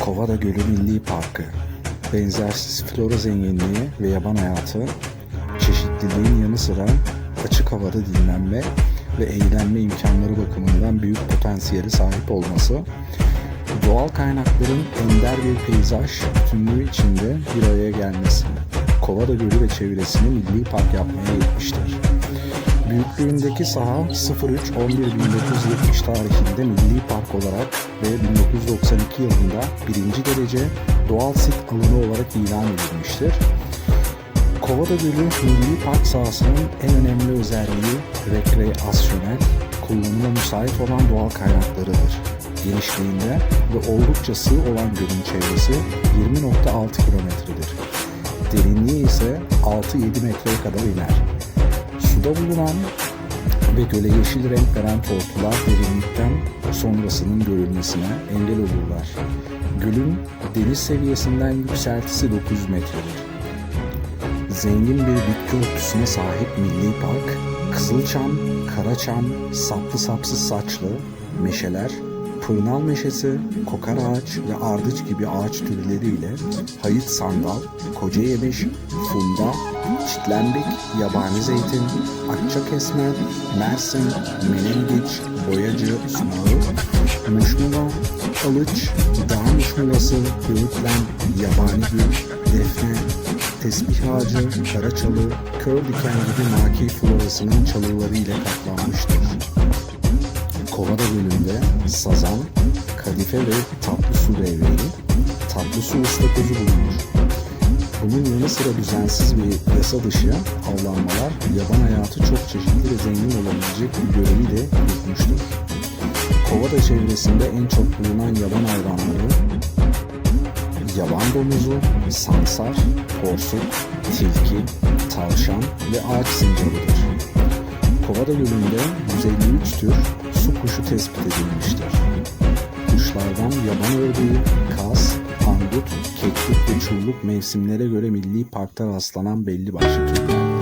Kovada Gölü Milli Parkı Benzersiz flora zenginliği ve yaban hayatı, çeşitliliğin yanı sıra açık havada dinlenme ve eğlenme imkanları bakımından büyük potansiyeli sahip olması, doğal kaynakların ender bir peyzaj bütünlüğü içinde bir araya gelmesi, Kovada Gölü ve çevresini milli park yapmaya yetmiştir. Büyüklüğündeki saha 03-11-1970 tarihinde milli park olarak ve 1992 yılında birinci derece doğal sit alanı olarak ilan edilmiştir. Kovada Gölü Milli Park sahasının en önemli özelliği rekreasyonel, kullanıma müsait olan doğal kaynaklarıdır. Genişliğinde ve oldukça sığ olan gölün çevresi 20.6 kilometredir. Derinliği ise 6-7 metreye kadar iner. Suda bulunan göle yeşil renk veren tortular derinlikten sonrasının görülmesine engel olurlar. Gölün deniz seviyesinden yükseltisi 900 metredir. Zengin bir bitki örtüsüne sahip milli park, Kızılçam, Karaçam, saplı sapsız saçlı, meşeler, pırnal meşesi, kokar ağaç ve ardıç gibi ağaç türleriyle hayıt sandal, koca yemiş, funda, çitlembik, yabani zeytin, akça kesme, mersin, menengiç, boyacı, sumağı, muşmula, alıç, dağ muşmulası, böğürtlen, yabani gül, defne, tesbih ağacı, karaçalı, kör diken gibi maki florasının çalıları ile kaplanmıştır. Kovada Gölü'nde sazan, kadife ve tatlı su devreği, tatlı su ıstakozu bulunur. Bunun yanı sıra düzensiz ve yasa dışı avlanmalar yaban hayatı çok çeşitli ve zengin olabilecek bir görevi de yutmuştur. Kovada çevresinde en çok bulunan yaban hayvanları yaban domuzu, sansar, porsuk, tilki, tavşan ve ağaç sincapıdır. Kovada Gölü'nde 153 tür su kuşu tespit edilmiştir. Kuşlardan yaban ördeği, kaz, angut, keklik ve çulluk mevsimlere göre milli parkta rastlanan belli başlı türler.